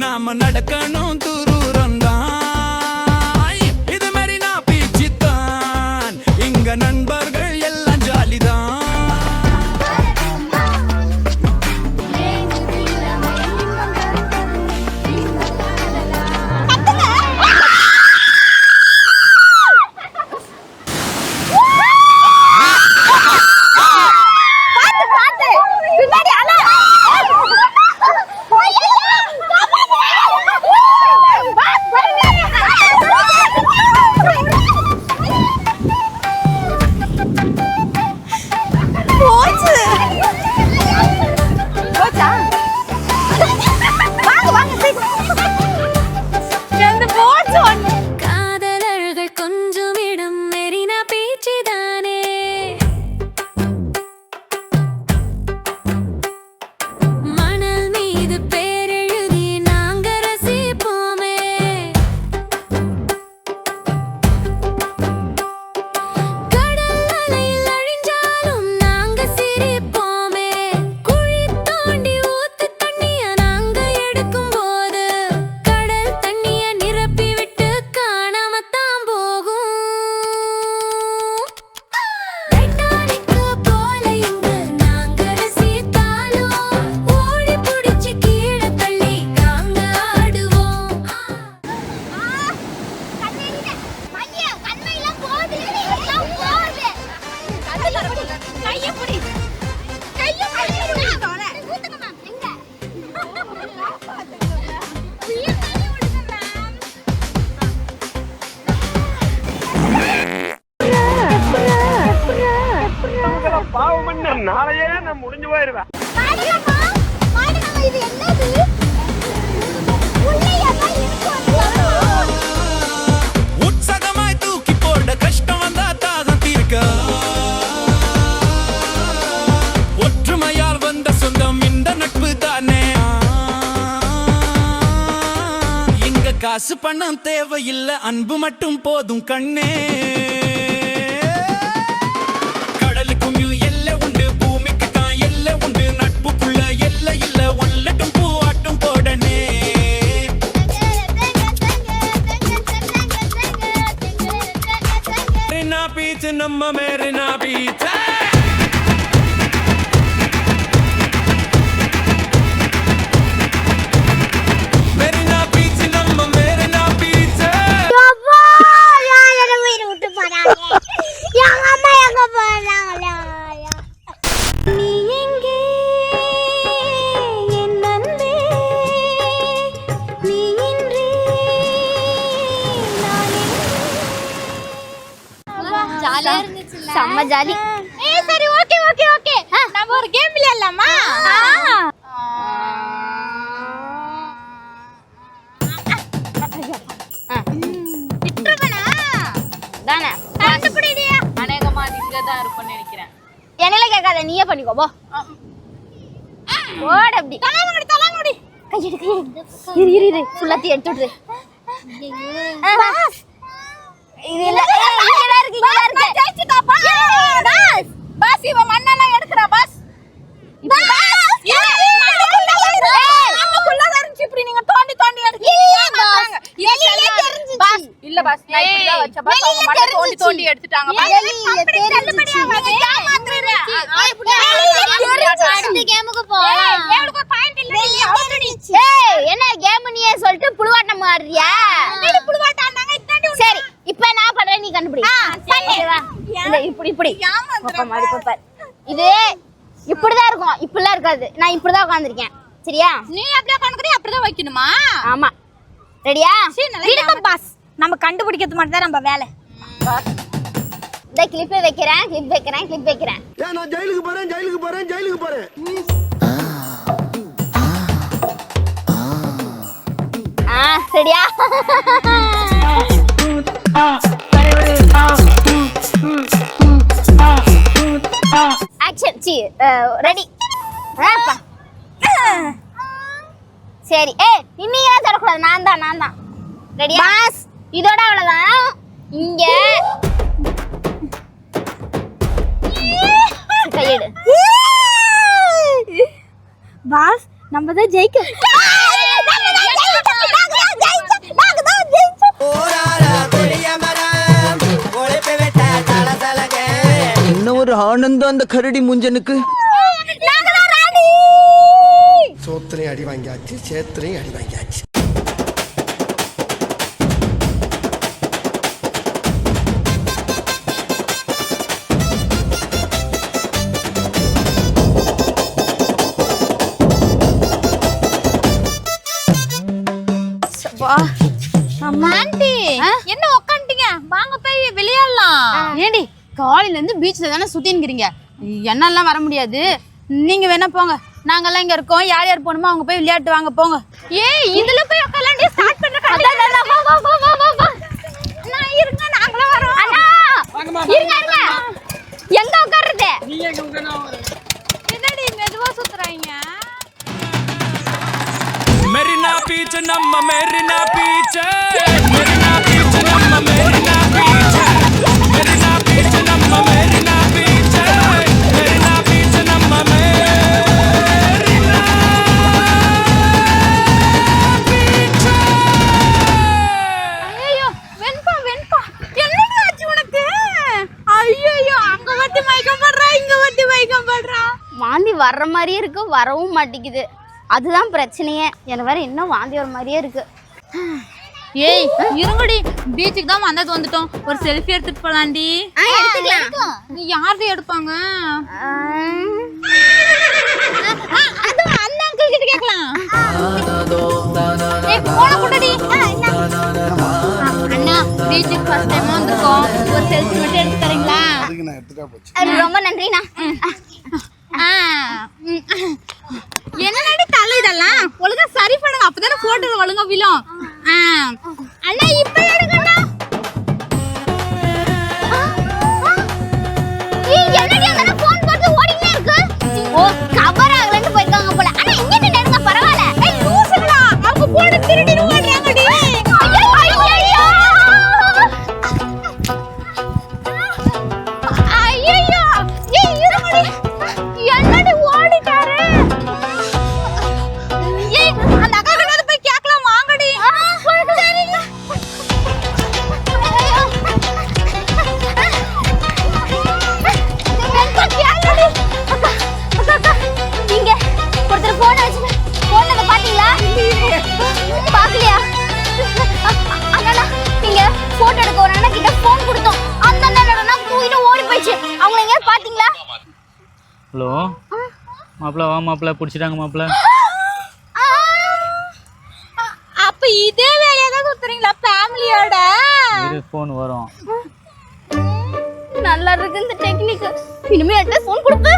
நாம நடக்கணும் தூ நான் முடிஞ்சு போயிருவேன். உற்சாகமாய் தூக்கி போட கஷ்டம் வந்தா தாகம் தீர்க்க. ஒற்றுமையால் வந்த சொந்தம் இந்த நட்பு தானே. இங்க காசு பணம் தேவையில்லை அன்பு மட்டும் போதும் கண்ணே. பீச் நம்ம மெரினா ஜாலியா இருந்துச்சுல்ல? செம்ம ஜாலி. ஏய் சரி ஓகே ஓகே ஓகே. நம்ம ஒரு கேம் விளையாடலாமா? தானே கண்டுபிடிடியா அநேகமா இருக்கும்னு நினைக்கிறேன். என்னையில கேட்காத நீயே பண்ணிக்கோ போ. ஓட அப்படி. தலைமுடி தலைமுடி கையெடு கையெடு இரு இரு இரு. ஃபுல்லாத்தையும் எடுத்து விட்டுரு. பாஸ் இது இல்ல ஏய், இங்கதான் இருக்கு இங்கதான் இருக்கு ஜெயிச்சிட்டா பாஸ். பாஸ். இவ மண்ணெல்லாம் எடுக்கறா பாஸ். இல்ல பாஸ். நான் இப்படிதான் வச்ச பாஸ். அவங்க மண்ணை தோண்டி தோண்டி எடுத்துட்டாங்க பாஸ். அடுத்த கேமுக்கு போலாம். என்ன கேம் நீயே சொல்லிட்டு புழுவாட்டம் ஆடுறியா சரி இப்ப நான் பண்றேன் நீ கண்டுபிடி இப்படி இப்படி பாப்பா, மாடி பாப்பா. இது இப்படிதான் இருக்கும் இப்படிலாம் இருக்காது நான் இப்படிதான் உட்காந்துருக்கேன் சரியா நீ அப்படியே உட்காந்துக்கிறீ அப்படிதான் வைக்கணுமா ஆமா ரெடியா விடுங்க பாஸ் நம்ம கண்டுபிடிக்கிறது மட்டும் தான் நம்ம வேலை இந்த கிளிப் வைக்கிறேன் கிளிப் வைக்கிறேன் கிளிப் வைக்கிறேன் ஏன் நான் ஜெயிலுக்கு போறேன் ஜெயிலுக்கு போறேன் ஜெயிலுக்கு போறேன் ஆ சரியா ஆக்ஷன் சி ரெடி சரி. ஏ இன்னைக்கு தான் தொடக்கூடாது நான் தான் நான் தான். ரெடியா பாஸ். இதோட அவ்வளவுதான்? இங்க. கையெடு. பாஸ் நம்ம தான் ஜெயிக்க ஆனந்தம் அந்த கரடி முஞ்சனுக்கு? சோத்துலையும் அடி வாங்கியாச்சு சேத்துலையும் அடி வாங்கியாச்சு. என்ன உக்காந்துட்டீங்க? வாங்க போய் விளையாடலாம் ஏண்டி? காலையில இருந்து பீச்ல தானே சுத்தின்னுக்கிறீங்க. என்னாலாம் வர முடியாது. நீங்க வேணா போங்க. நாங்கெல்லாம் இங்க இருக்கோம். யார் யார் போகணுமோ அவங்க போய் விளையாட்டு வாங்க போங்க. ஏய் இதுல போய் உட்காலாண்டி ஸ்டார்ட் வா. நான் இருங்க நாங்களும் வரோம். அண்ணா! இருங்க இருங்க. எங்க உட்கார்றது என்னடி மெதுவா சுத்துறாங்க மெரினா பீச் நம்ம மெரினா பீச் வர்ற மாதிரியே இருக்கு வரவும் மாட்டேங்குது. அதுதான் பிரச்சனையே. எனக்கு வேற இன்னும் வாந்தி வர மாதிரியே இருக்கு. ஏய் இருங்கடி. பீச்சுக்கு தான் வந்தது வந்துட்டோம். ஒரு செல்ஃபி எடுத்துட்டு போலாண்டி. எடுத்துக்கலாம். நீ யாரது எடுப்பாங்க? அந்த அங்கிள் கிட்ட கேட்கலாம். ஏய் போன குட்டடி அண்ணா பீச்சுக்கு ஃபர்ஸ்ட் டைம் வந்திருக்கோம். ஒரு செல்ஃபி மட்டும் எடுத்து தரீங்களா? அது ரொம்ப நன்றிண்ணா. என்னடி தலை இதெல்லாம்? ஒழுங்கா சரி பண்ணுங்க அப்பதானே போட்டோ ஒழுங்கா விழும். ஆ. அண்ணா இப்ப ஹலோ? மாப்பிள்ள வா மாப்பிள்ள பிடிச்சிட்டாங்க மாப்பிள்ள அப்ப இதே வேலையா தான் சுத்துறீங்களா ஃபேமிலியோட இரு ஃபோன் வரும். நல்லா இருக்கு இந்த டெக்னிக் இனிமே என்கிட்ட ஃபோன் கொடுப்ப.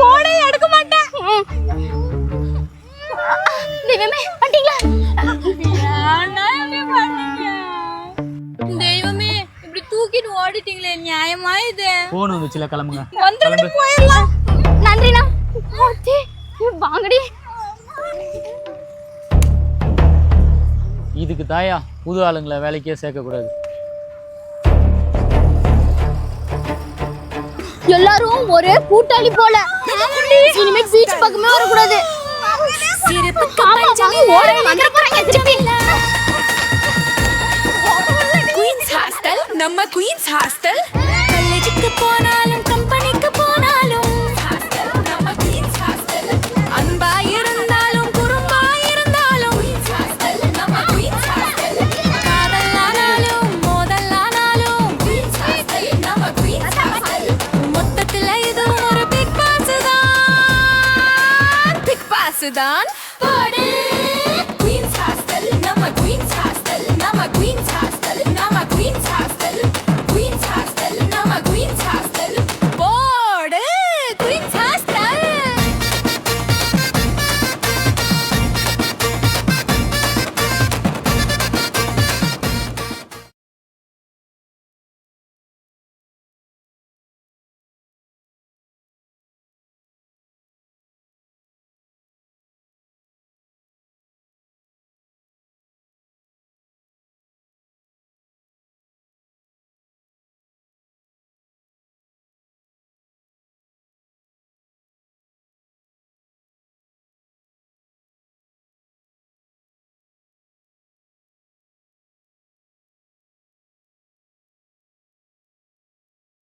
போனே எடுக்க மாட்டேன். தெய்வமே பண்ணீங்க? தெய்வமே இப்படி தூக்கிட்டு ஓடிட்டீங்களே. நியாயமா இது? ஃபோன் வந்துச்சுல கிளம்புங்க. வந்துட்டு போயிடலாம். நன்றிண்ணா. வாங்கடி. இதுக்கு தாயா புது ஆளுங்களை வேலைக்கே சேர்க்கக்கூடாது. எல்லாரும் ஒரே கூட்டாளி போல. இனிமே பீச் பக்கமே வரக்கூடாது. வாங்க, ஓடவே வந்துட போறாங்க திருப்பி குயின்ஸ் ஹாஸ்டல் நம்ம குயின்ஸ் ஹாஸ்டல் காலேஜுக்கு போனாலும் மொத்தத்துல